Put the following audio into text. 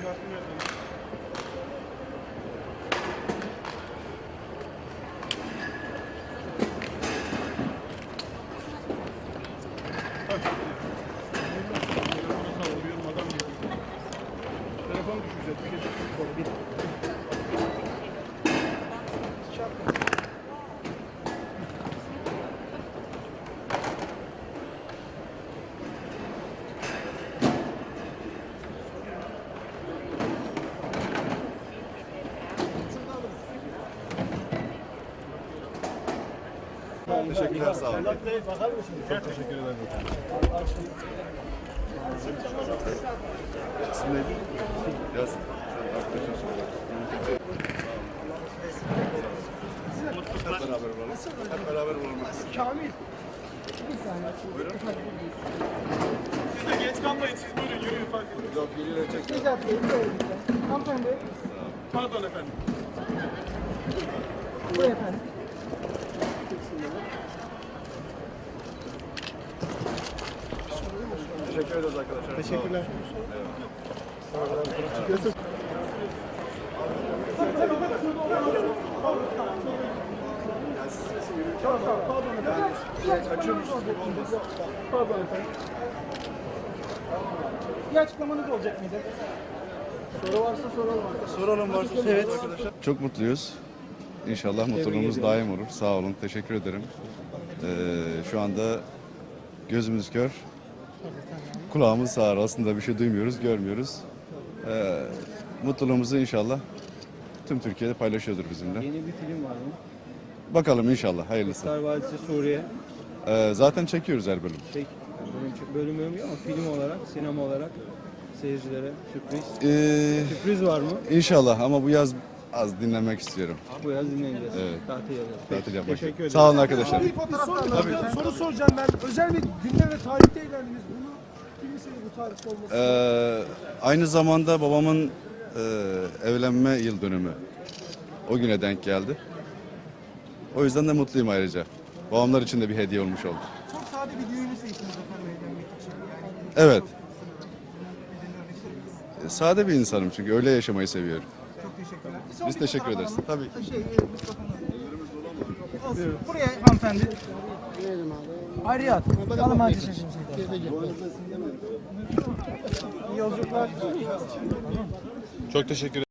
Спасибо. Teşekkürler sağ olun. Çok teşekkür ederim. İsim neydi? Yasin. Hep beraber olalım. Hep beraber olalım. Kamil. Siz de geç kalmayın. Siz buyurun yürüyün fark etmez. Yok geliyor çek. Necat Bey. Hanımefendi, Pardon efendim. buraya efendim. Teşekkür ederiz arkadaşlar. Teşekkürler. Pardon efendim. Bir açıklamanız olacak mıydı? Soru varsa soralım arkadaşlar. Soralım varsa evet. arkadaşlar. Çok mutluyuz. İnşallah mutluluğumuz daim olur. Sağ olun, teşekkür ederim. Ee, şu anda gözümüz kör, kulağımız sağır. Aslında bir şey duymuyoruz, görmüyoruz. Ee, mutluluğumuzu inşallah tüm Türkiye'de paylaşıyordur bizimle. Yeni bir film var mı? Bakalım inşallah, hayırlısı. Star Vadisi Suriye. Ee, zaten çekiyoruz her bölüm. Şey, bölüm, bölüm yok ama film olarak, sinema olarak seyircilere sürpriz. Ee, Sürpriz var mı? inşallah ama bu yaz az dinlemek istiyorum. Bu yaz dinleyeceğiz. Evet. Tatil yapacağız. Tatil yapmak. Teşekkür ederim. Sağ olun arkadaşlar. Bir fotoğraf Tabii. Soru soracağım ben. Özel bir günde ve tarihte eğlendiniz. Bunu bilmeseydi bu tarihte olması. Ee, aynı zamanda babamın e, evlenme yıl dönümü o güne denk geldi. O yüzden de mutluyum ayrıca. Babamlar için de bir hediye olmuş oldu. Çok sade bir düğünü seçtiniz efendim evlenmek için. Yani Evet. E, Sade bir insanım çünkü öyle yaşamayı seviyorum. Çok teşekkürler. Son Biz bir teşekkür fotoğraf ederiz. alalım. Tabii ki. Şey, e, mikrofonu. Olsun. Buraya hanımefendi. Ayrıyat. Alım ateş İyi yolculuklar. Çok teşekkür